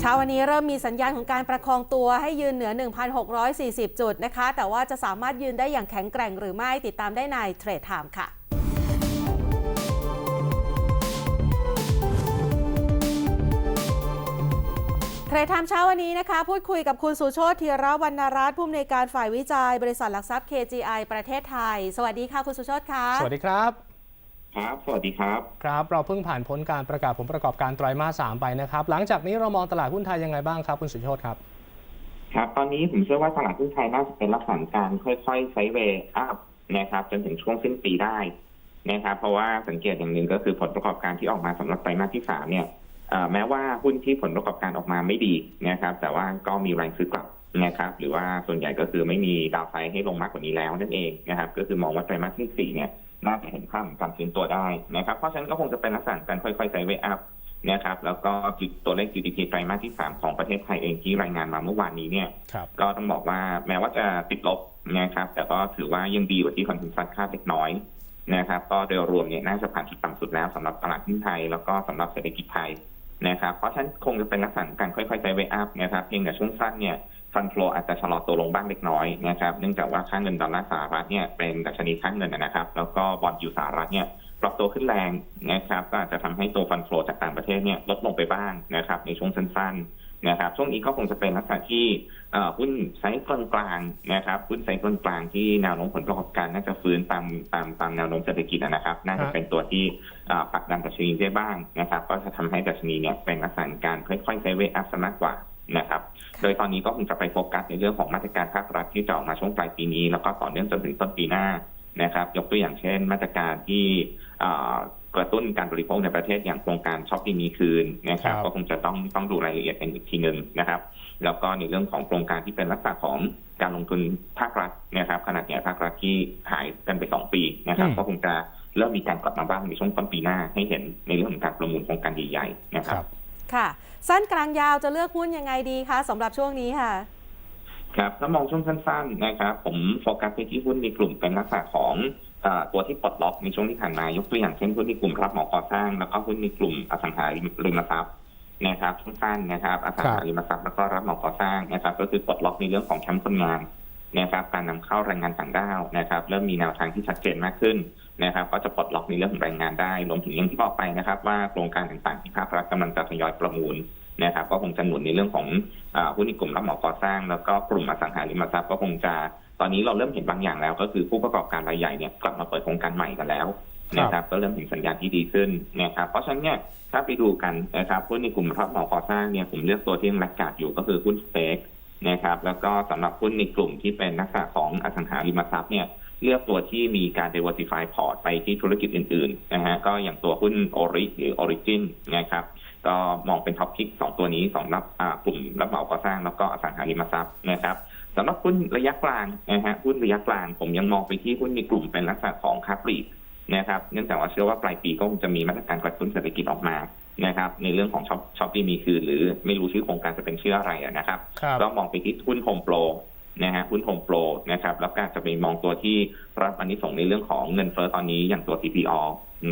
เช้าวันนี้เริ่มมีสัญญาณของการประคองตัวให้ยืนเหนือ 1,640 จุดนะคะ แต่ว่าจะสามารถยืนได้อย่างแข็งแกร่งหรือไม่ติดตามได้ในเทรดไทม์ค่ะเทรดไทม์เช้าวันนี้นะคะ พูดคุยกับคุณสุโชติธีรวรรณรัตน์ผู้อำนวยการฝ่ายวิจัย บริษัทหลักทรัพย์ KGI ประเทศไทย สวัสดีค่ะคุณสุโชติค่ะ สวัสดีครับ ครับ สวัสดีครับ ครับ เราเพิ่งผ่านพ้นการประกาศผลประกอบการไตรมาส3ไปนะครับ หลังจากนี้เรามองตลาดหุ้นไทยยังไงบ้างครับ คุณสุโชตครับ ครับ ตอนนี้ผมเชื่อว่าตลาดหุ้นไทยน่าจะเป็นลักษณะการค่อยๆไซด์เวย์อัพนะครับ จนถึงช่วงสิ้นปีได้นะครับ เพราะว่าสังเกตอย่างหนึ่งก็คือผลประกอบการที่ออกมาสำหรับไตรมาสที่สามเนี่ยเอ่อแม้ว่าหุ้นที่ผลประกอบการออกมาไม่ดีนะครับ แต่ว่าก็มีแรงซื้อกลับนะครับ หรือว่าส่วนใหญ่ก็คือไม่มีดาวไซด์ให้ลงมากกว่านี้แล้วนั่นเองนะครับ ก็คือมองว่าไตรมาสที่สี่เนี่ย น่าจะเห็นภาพของการฟื้นตัวได้นะครับ เพราะฉะนั้นก็คงจะเป็นลักษณะการค่อยๆไซด์เวย์อัพนะครับ แล้วก็ตัวเลข GDP ไตรมาสที่ 3 ของประเทศไทยเองที่รายงานมาเมื่อวานนี้เนี่ยครับก็ต้องบอกว่าแม้ว่าจะติดลบนะครับ แต่ก็ถือว่ายังดีกว่าที่คอนเซนแซสคาดเล็กน้อยนะครับ ก็โดยรวมเนี่ยน่าจะผ่านจุดต่ำสุดแล้วสำหรับตลาดหุ้นไทย แล้วก็สำหรับเศรษฐกิจไทยนะครับ เพราะฉะนั้นคงจะเป็นลักษณะการค่อยๆไซเวอัพนะครับเพียงแต่ช่วงสั้นเนี่ย ฟันโฟลออาจจะชะลอตัวลงบ้างเล็กน้อยนะครับ เนื่องจากว่าค่าเงินดอลลาร์สหรัฐเนี่ยเป็นดัชนีค่าเงินนะครับ แล้วก็บอลยูสหรัฐเนี่ยปรับตัวขึ้นแรงนะครับ ก็อาจจะทำให้ตัวฟันโฟจากต่างประเทศเนี่ยลดลงไปบ้างนะครับ ในช่วงสั้นๆนะครับ ช่วงนี้ก็คงจะเป็นลักษณะที่อ่อหุ้นไซส์กลางๆนะครับหุ้นไซส์กลางๆที่แนวโน้มผลประกอบการน่าจะฟื้นตามตามตามแนวโน้มเศรษฐกิจนะครับ น่าจะเป็นตัวที่เอ่อผลักดันดัชนีได้บ้างนะครับ ก็จะทำให้ดัชนีเนี่ยเป็นลักษณะการค่อยๆไซเวอัพมากกว่า นะครับ โดยตอนนี้ก็คงจะไปโฟกัสในเรื่องของมาตรการภาครัฐที่จะออกมาช่วงปลายปีนี้ แล้วก็ต่อเนื่องจนถึงต้นปีหน้านะครับ ยกตัวอย่างเช่น มาตรการที่เอ่อกระตุ้นการบริโภคในประเทศอย่างโครงการช็อปปี้มีคืนนะครับครับ ก็คงจะต้องต้องดูรายละเอียดกันอีกทีหนึ่งนะครับ แล้วก็ในเรื่องของโครงการที่เป็นลักษณะของการลงทุนภาครัฐนะครับขนาดใหญ่ภาครัฐที่หายกันไปสองปีนะครับอืมก็คงจะเริ่มมีการกลับมาบ้างในช่วงต้นปีหน้าให้เห็นในเรื่องของการประมูลโครงการใหญ่ๆนะคครับรับ ค่ะ สั้นกลางยาวจะเลือกหุ้นยังไงดีคะสำหรับช่วงนี้ค่ะ ครับถ้ามองช่วงสั้นๆนะครับผมโฟกัสไปที่หุ้นในกลุ่มเป็นลักษณะของตัวที่ปลดล็อกในช่วงที่ผ่านมายกตัวอย่างเช่นหุ้นในกลุ่มรับเหมาก่อสร้าง แล้วก็หุ้นในกลุ่มอสังหาริมทรัพย์นะครับสั้นๆนะครับอสังหาริมทรัพย์แล้วก็รับเหมาก่อสร้างนะครับ ก็คือปลดล็อกในเรื่องของแคมป์คนงานนะครับการนำเข้าแรงงานต่างด้าวนะครับเริ่มมีแนวทางที่ชัดเจนมากขึ้น นะครับก็จะปลดล็อกในเรื่องของแรงงานได้รวมถึงอย่างที่บอกไปนะครับ ว่าโครงการต่างๆที่ภาครัฐกำลังจะทยอยประมูลนะครับ ก็คงจะหนุนในเรื่องของอ่าหุ้นในกลุ่มรับเหมาก่อสร้าง แล้วก็กลุ่มอสังหาริมทรัพย์ก็คงจะตอนนี้เราเริ่มเห็นบางอย่างแล้ว ก็คือผู้ประกอบการรายใหญ่เนี่ยกลับมาเปิดโครงการใหม่กันแล้วนะครับก็เริ่มเห็นสัญญาณที่ดีขึ้นนะครับเพราะฉะนั้นเนี่ยถ้าไปดูกันนะครับหุ้นในกลุ่มรับเหมาก่อสร้างเนี่ยผมเลือกตัวที่ยังรักกาดอยู่ก็คือหุ้นสเต็กนะครับแล้วก็สำหรับหุ้นในกลุ่มที่เป็นลักษณะของอสังหาริมทรัพย์เนี่ย เลือกตัวที่มีการ diversify port ไปที่ธุรกิจอื่นๆนะฮะก็อย่างตัวหุ้น Ori หรือ Origin นะครับก็มองเป็นท็อปพิกสองตัวนี้สำหรับอ่ากลุ่มรับเหมาก่อสร้างแล้วก็อสังหาริมทรัพย์นะครับสำหรับหุ้นระยะกลางนะฮะหุ้นระยะกลางผมยังมองไปที่หุ้นในกลุ่มเป็นลักษณะของค้าปลีกนะครับเนื่องจากว่าเชื่อว่าปลายปีก็คงจะมีมาตรการกระตุ้นเศรษฐกิจออกมานะครับในเรื่องของช็อปช็อปปี้มีคืนหรือไม่รู้ชื่อโครงการจะเป็นชื่ออะไรอะนะครับครับก็มองไปที่หุ้นโฮมโปร นะฮะหุ้นโฮมโปรนะครับแล้วก็อาจจะไปมองตัวที่รับอันนี้ส่งส์ในเรื่องของเงินเฟ้อตอนนี้อย่างตัว CPO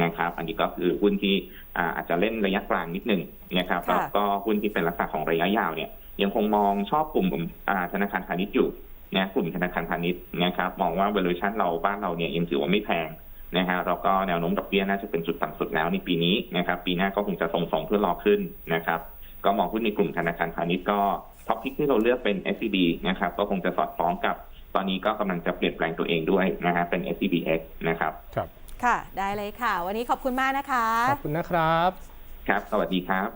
นะครับ อันนี้ก็คือหุ้นที่อ่าอาจจะเล่นระยะกลางนิดหนึ่งนะครับค่ะแล้วก็หุ้นที่เป็นลักษณะของระยะยาวเนี่ยยังคงมองชอบกลุ่มอ่าธนาคารพาณิชย์อยู่นะกลุ่มธนาคารพาณิชย์นะครับมองว่า valuation เราบ้านเราเนี่ยยังถือว่าไม่แพงนะฮะแล้วก็แนวโน้มดอกเบี้ยน่าจะเป็นจุดต่ำสุดแล้วในปีนี้นะครับ ปีหน้าก็คงจะทรงๆเพื่อรอขึ้นนะครับ ก็มองหุ้นในกลุ่มธนาคารพาณิชย์ก็ ท็อปพิกที่เราเลือกเป็น SCB นะครับ ก็คงจะสอดคล้องกับตอนนี้ก็กำลังจะเปลี่ยนแปลงตัวเองด้วยนะฮะเป็น SCBX นะครับ ครับ ค่ะ ได้เลยค่ะ วันนี้ขอบคุณมากนะคะ ขอบคุณนะครับ ครับ สวัสดีครับ